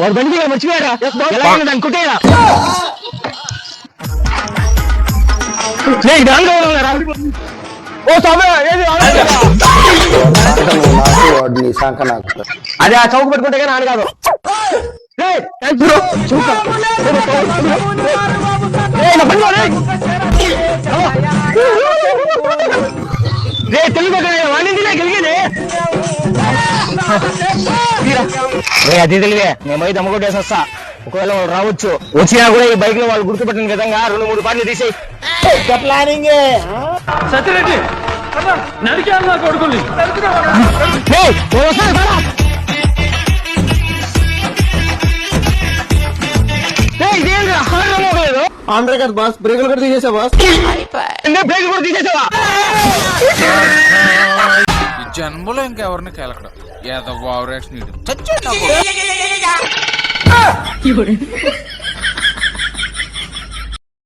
వాడు బండి మర్చిపోయారా? ఓ అది ఆ చౌక పెట్టుకుంటే ఆడ కాదు. రే. తెలుగు రే అది తెలివే. మేమైతే వస్తా. ఒకవేళ వాళ్ళు రావచ్చు. వచ్చినా కూడా ఈ బైక్లో వాళ్ళు గుర్తుపట్టిన విధంగా రెండు మూడు పాటలు తీసేయి. సత్యరెడ్డి నరికాను నా కొడుకుని. మోగలేదు? ఆంధ్ర కదా బాస్ బ్రేకులు కూడా తీసేసా బాస్? బ్రేక్ కూడా తీసేసావా? జన్మలో ఇంకెవరిని కెలకడం? ఏదో ఓవర్ యాక్షన్ ఎవడు?